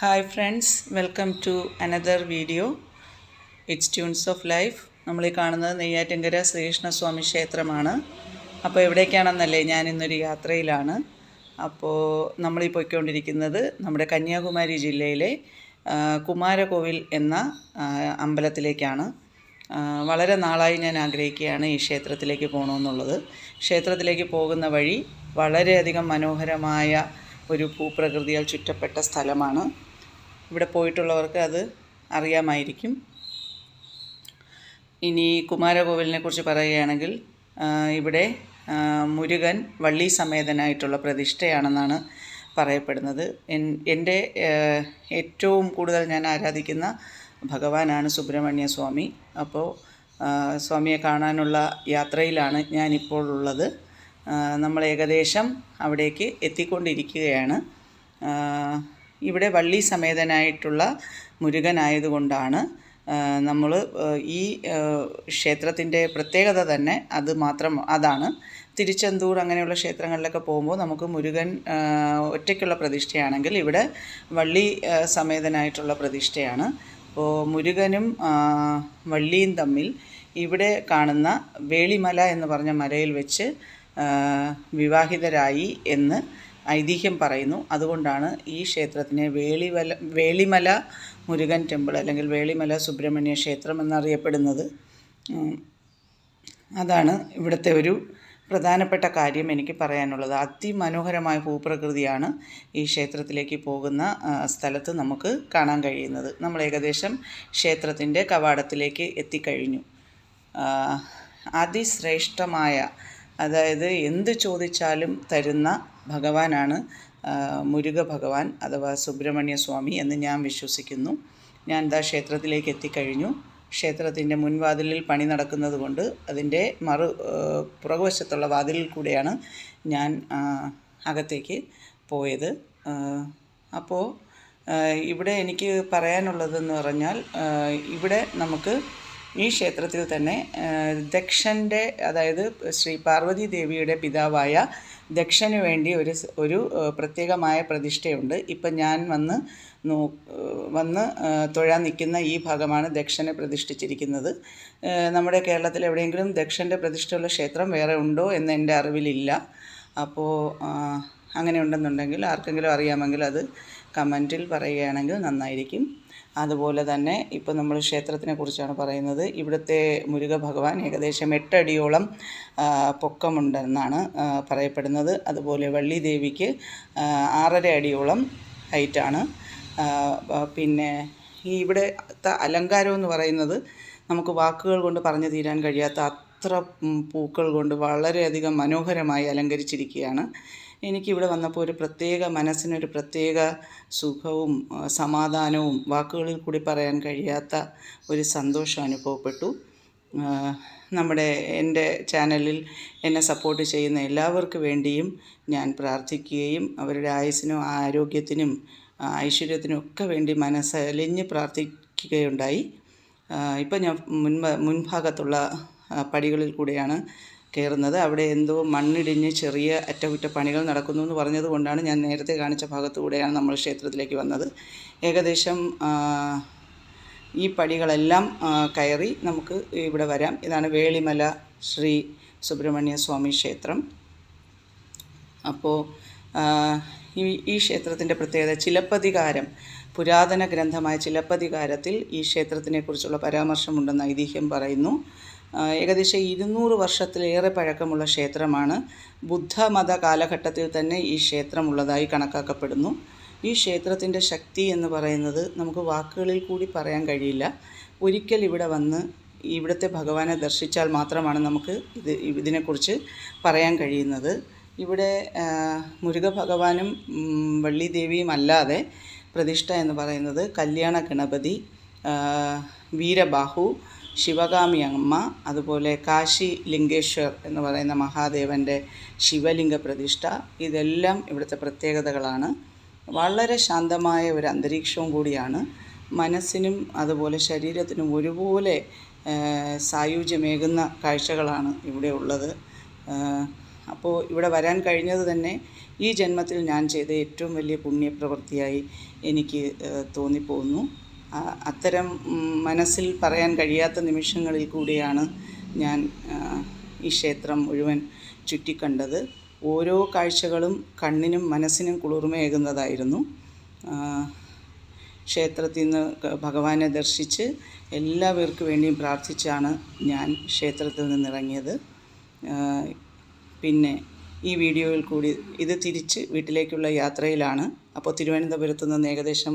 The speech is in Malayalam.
Hi friends welcome to another video it's tunes of life നമ്മൾ ഈ കാണുന്നത് നെയ്യാറ്റിങ്കര ശ്രീകൃഷ്ണസ്വാമി ക്ഷേത്രമാണ്. അപ്പോൾ എവിടേക്കാണെന്നല്ലേ? ഞാൻ ഇന്നൊരു യാത്രയിലാണ്. അപ്പോൾ നമ്മൾ ഈ പോയിക്കൊണ്ടിരിക്കുന്നത് നമ്മുടെ കന്യാകുമാരി ജില്ലയിലെ കുമാരകോവിൽ എന്ന അമ്പലത്തിലേക്കാണ്. വളരെ നാളായി ഞാൻ ആഗ്രഹിക്കുകയാണ് ഈ ക്ഷേത്രത്തിലേക്ക് പോകണമെന്നുള്ളത്. ക്ഷേത്രത്തിലേക്ക് പോകുന്ന വഴി വളരെയധികം മനോഹരമായ ഒരു ഭൂപ്രകൃതിയാൽ ചുറ്റപ്പെട്ട സ്ഥലമാണ്. ഇവിടെ പോയിട്ടുള്ളവർക്ക് അത് അറിയാമായിരിക്കും. ഇനി കുമാരകോവിലിനെ കുറിച്ച് പറയുകയാണെങ്കിൽ ഇവിടെ മുരുകൻ വള്ളി സമേതനായിട്ടുള്ള പ്രതിഷ്ഠയാണെന്നാണ് പറയപ്പെടുന്നത്. എൻ- എന്റെ ഏറ്റവും കൂടുതൽ ഞാൻ ആരാധിക്കുന്ന ഭഗവാനാണ് സുബ്രഹ്മണ്യ സ്വാമി. അപ്പോൾ സ്വാമിയെ കാണാനുള്ള യാത്രയിലാണ് ഞാനിപ്പോൾ ഉള്ളത്. നമ്മൾ ഏകദേശം അവിടേക്ക് എത്തിക്കൊണ്ടിരിക്കുകയാണ്. ഇവിടെ വള്ളി സമേതനായിട്ടുള്ള മുരുകനായതുകൊണ്ടാണ് നമ്മൾ ഈ ക്ഷേത്രത്തിന്റെ പ്രത്യേകത തന്നെ അത് മാത്രം അതാണ്. തിരുച്ചെന്തൂർ അങ്ങനെയുള്ള ക്ഷേത്രങ്ങളിലൊക്കെ പോകുമ്പോൾ നമുക്ക് മുരുകൻ ഒറ്റയ്ക്കുള്ള പ്രതിഷ്ഠയാണെങ്കിൽ ഇവിടെ വള്ളി സമേതനായിട്ടുള്ള പ്രതിഷ്ഠയാണ്. അപ്പോൾ മുരുകനും വള്ളിയും തമ്മിൽ ഇവിടെ കാണുന്ന വേളിമല എന്ന് പറഞ്ഞ മലയിൽ വെച്ച് വിവാഹിതരായി എന്ന് ഐതിഹ്യം പറയുന്നു. അതുകൊണ്ടാണ് ഈ ക്ഷേത്രത്തിനെ വേളിവല വേളിമല മുരുകൻ ടെമ്പിൾ അല്ലെങ്കിൽ വേളിമല സുബ്രഹ്മണ്യ ക്ഷേത്രം എന്നറിയപ്പെടുന്നത്. അതാണ് ഇവിടുത്തെ ഒരു പ്രധാനപ്പെട്ട കാര്യം എനിക്ക് പറയാനുള്ളത്. അതിമനോഹരമായ ഭൂപ്രകൃതിയാണ് ഈ ക്ഷേത്രത്തിലേക്ക് പോകുന്ന സ്ഥലത്ത് നമുക്ക് കാണാൻ കഴിയുന്നത്. നമ്മൾ ഏകദേശം ക്ഷേത്രത്തിന്റെ കവാടത്തിലേക്ക് എത്തിക്കഴിഞ്ഞു. അതിശ്രേഷ്ഠമായ അതായത് എന്ത് ചോദിച്ചാലും തരുന്ന ഭഗവാനാണ് മുരുക ഭഗവാൻ അഥവാ സുബ്രഹ്മണ്യ സ്വാമി എന്ന് ഞാൻ വിശ്വസിക്കുന്നു. ഞാൻ എന്താ ക്ഷേത്രത്തിലേക്ക് എത്തിക്കഴിഞ്ഞു. ക്ഷേത്രത്തിന്റെ മുൻവാതിലിൽ പണി നടക്കുന്നത് കൊണ്ട് അതിന്റെ മറു പുറകുവശത്തുള്ള വാതിലിൽ കൂടെയാണ് ഞാൻ അകത്തേക്ക് പോയത്. അപ്പോൾ ഇവിടെ എനിക്ക് പറയാനുള്ളതെന്ന് പറഞ്ഞാൽ ഇവിടെ നമുക്ക് ഈ ക്ഷേത്രത്തിൽ തന്നെ ദക്ഷന്റെ അതായത് ശ്രീ പാർവതി ദേവിയുടെ പിതാവായ ദക്ഷന് വേണ്ടി ഒരു ഒരു പ്രത്യേകമായ പ്രതിഷ്ഠയുണ്ട്. ഇപ്പം ഞാൻ വന്ന് നോ വന്ന് തൊഴാൻ നിൽക്കുന്ന ഈ ഭാഗമാണ് ദക്ഷനെ പ്രതിഷ്ഠിച്ചിരിക്കുന്നത്. നമ്മുടെ കേരളത്തിൽ എവിടെയെങ്കിലും ദക്ഷന്റെ പ്രതിഷ്ഠയുള്ള ക്ഷേത്രം വേറെ ഉണ്ടോ എന്ന് എന്റെ അറിവിലില്ല. അപ്പോൾ അങ്ങനെ ഉണ്ടെന്നുണ്ടെങ്കിൽ ആർക്കെങ്കിലും അറിയാമെങ്കിൽ അത് കമന്റിൽ പറയുകയാണെങ്കിൽ നന്നായിരിക്കും. അതുപോലെ തന്നെ ഇപ്പോൾ നമ്മൾ ക്ഷേത്രത്തിനെ കുറിച്ചാണ് പറയുന്നത്. ഇവിടുത്തെ മുരുക ഭഗവാൻ ഏകദേശം എട്ടടിയോളം പൊക്കമുണ്ടെന്നാണ് പറയപ്പെടുന്നത്. അതുപോലെ വള്ളി ദേവിക്ക് ആറര അടിയോളം ഹൈറ്റാണ് പിന്നെ ഈ ഇവിടുത്തെ അലങ്കാരം എന്ന് പറയുന്നത് നമുക്ക് വാക്കുകൾ കൊണ്ട് പറഞ്ഞു തീരാൻ കഴിയാത്ത അത്ര പൂക്കൾ കൊണ്ട് വളരെയധികം മനോഹരമായി അലങ്കരിച്ചിരിക്കുകയാണ്. എനിക്കിവിടെ വന്നപ്പോൾ ഒരു പ്രത്യേക മനസ്സിനൊരു പ്രത്യേക സുഖവും സമാധാനവും വാക്കുകളിൽ കൂടി പറയാൻ കഴിയാത്ത ഒരു സന്തോഷം അനുഭവപ്പെട്ടു. നമ്മുടെ എന്റെ ചാനലിൽ എന്നെ സപ്പോർട്ട് ചെയ്യുന്ന എല്ലാവർക്കു വേണ്ടിയും ഞാൻ പ്രാർത്ഥിക്കുകയും അവരുടെ ആയുസ്സിനും ആരോഗ്യത്തിനും ഐശ്വര്യത്തിനും ഒക്കെ വേണ്ടി മനസ്സലിഞ്ഞ് പ്രാർത്ഥിക്കുകയുണ്ടായി. ഇപ്പം ഞാൻ മുൻഭാഗത്തുള്ള പടികളിൽ കൂടെയാണ് കയറുന്നത്. അവിടെ എന്തോ മണ്ണിടിഞ്ഞ് ചെറിയ അറ്റകുറ്റപ്പണികൾ നടക്കുന്നു എന്ന് പറഞ്ഞതുകൊണ്ടാണ് ഞാൻ നേരത്തെ കാണിച്ച ഭാഗത്തുകൂടെയാണ് നമ്മൾ ക്ഷേത്രത്തിലേക്ക് വന്നത്. ഏകദേശം ഈ പടികളെല്ലാം കയറി നമുക്ക് ഇവിടെ വരാം. ഇതാണ് വേളിമല ശ്രീ സുബ്രഹ്മണ്യ സ്വാമി ക്ഷേത്രം. അപ്പോൾ ഈ ഈ ക്ഷേത്രത്തിന്റെ പ്രത്യേകത ചിലപ്പതികാരം പുരാതന ഗ്രന്ഥമായ ചിലപ്പതികാരത്തിൽ ഈ ക്ഷേത്രത്തിനെക്കുറിച്ചുള്ള പരാമർശമുണ്ടെന്ന് ഐതിഹ്യം പറയുന്നു. ഏകദേശം ഇരുന്നൂറ് വർഷത്തിലേറെ പഴക്കമുള്ള ക്ഷേത്രമാണ്. ബുദ്ധമത കാലഘട്ടത്തിൽ തന്നെ ഈ ക്ഷേത്രമുള്ളതായി കണക്കാക്കപ്പെടുന്നു. ഈ ക്ഷേത്രത്തിന്റെ ശക്തി എന്ന് പറയുന്നത് നമുക്ക് വാക്കുകളിൽ കൂടി പറയാൻ കഴിയില്ല. ഒരിക്കൽ ഇവിടെ വന്ന് ഇവിടുത്തെ ഭഗവാനെ ദർശിച്ചാൽ മാത്രമാണ് നമുക്ക് ഇത് ഇതിനെക്കുറിച്ച് പറയാൻ കഴിയുന്നത്. ഇവിടെ മുരുക ഭഗവാനും ഉം, വള്ളി ദേവിയും അല്ലാതെ പ്രതിഷ്ഠ എന്ന് പറയുന്നത് കല്യാണ ഗണപതി വീരബാഹു ശിവകാമി അമ്മ അതുപോലെ കാശി ലിംഗേശ്വർ എന്ന് പറയുന്ന മഹാദേവന്റെ ശിവലിംഗ പ്രതിഷ്ഠ. ഇതെല്ലാം ഇവിടുത്തെ പ്രത്യേകതകളാണ്. വളരെ ശാന്തമായ ഒരു അന്തരീക്ഷവും കൂടിയാണ്. മനസ്സിനും അതുപോലെ ശരീരത്തിനും ഒരുപോലെ സായുജ്യമേകുന്ന കാഴ്ചകളാണ് ഇവിടെ ഉള്ളത്. അപ്പോൾ ഇവിടെ വരാൻ കഴിഞ്ഞത് തന്നെ ഈ ജന്മത്തിൽ ഞാൻ ചെയ്ത ഏറ്റവും വലിയ പുണ്യപ്രവൃത്തിയായി എനിക്ക് തോന്നിപ്പോകുന്നു അത്തരം മനസ്സിൽ പറയാൻ കഴിയാത്ത നിമിഷങ്ങളിൽ കൂടിയാണ് ഞാൻ ഈ ക്ഷേത്രം മുഴുവൻ ചുറ്റിക്കണ്ടത്. ഓരോ കാഴ്ചകളും കണ്ണിനും മനസ്സിനും കുളിർമയേകുന്നതായിരുന്നു. ക്ഷേത്രത്തിൽ നിന്ന് ഭഗവാനെ ദർശിച്ച് എല്ലാവർക്കും വേണ്ടിയും പ്രാർത്ഥിച്ചാണ് ഞാൻ ക്ഷേത്രത്തിൽ നിന്നിറങ്ങിയത്. പിന്നെ ഈ വീഡിയോയിൽ കൂടി ഇത് തിരിച്ച് വീട്ടിലേക്കുള്ള യാത്രയിലാണ്. അപ്പോൾ തിരുവനന്തപുരത്ത് നിന്ന് ഏകദേശം